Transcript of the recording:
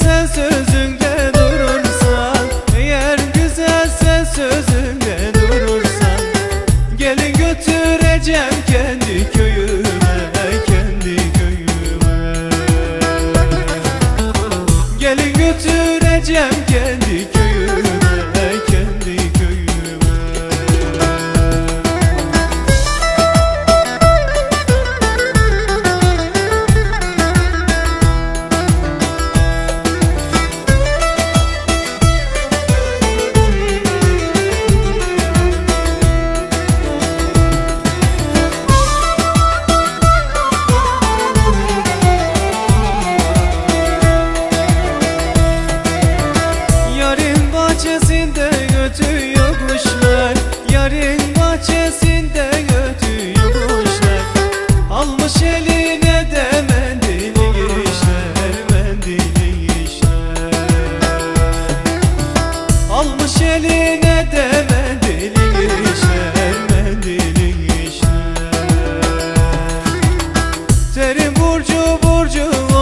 güzelse sözünde durursan Eğer güzelse sözünde durursan Gelin götüreceğim kendi köyüme Kendi köyüme. Gelin götüreceğim kendi köyüme Burcu burcu